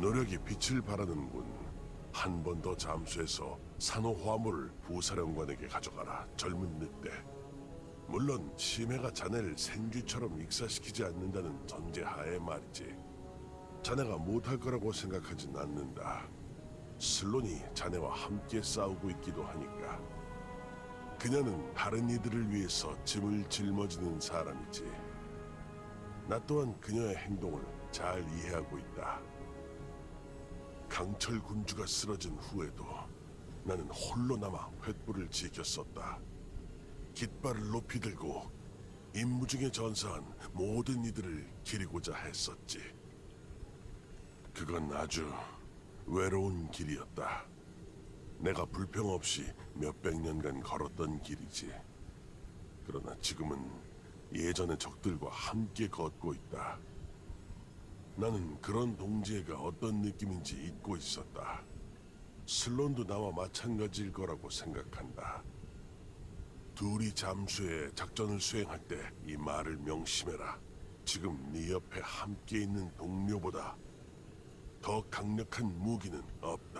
노력이 빛을 발하는군. 한 번 더 잠수해서 산호 화물을 부사령관에게 가져가라. 젊은 늑대. 물론 심해가 자네를 생쥐처럼 익사시키지 않는다는 전제하에 말이지. 자네가 못할 거라고 생각하진 않는다. 슬론이 자네와 함께 싸우고 있기도 하니까. 그녀는 다른 이들을 위해서 짐을 짊어지는 사람이지. 나 또한 그녀의 행동을 잘 이해하고 있다. 강철 군주가 쓰러진 후에도 나는 홀로 남아 횃불을 지켰었다. 깃발을 높이 들고 임무 중에 전사한 모든 이들을 기리고자 했었지. 그건 아주 외로운 길이었다. 내가 불평 없이 몇백 년간 걸었던 길이지. 그러나 지금은 예전의 적들과 함께 걷고 있다. 나는 그런 동지애가 어떤 느낌인지 잊고 있었다. 슬론도 나와 마찬가지일 거라고 생각한다. 둘이 잠수해 작전을 수행할 때 이 말을 명심해라. 지금 네 옆에 함께 있는 동료보다 더 강력한 무기는 없다.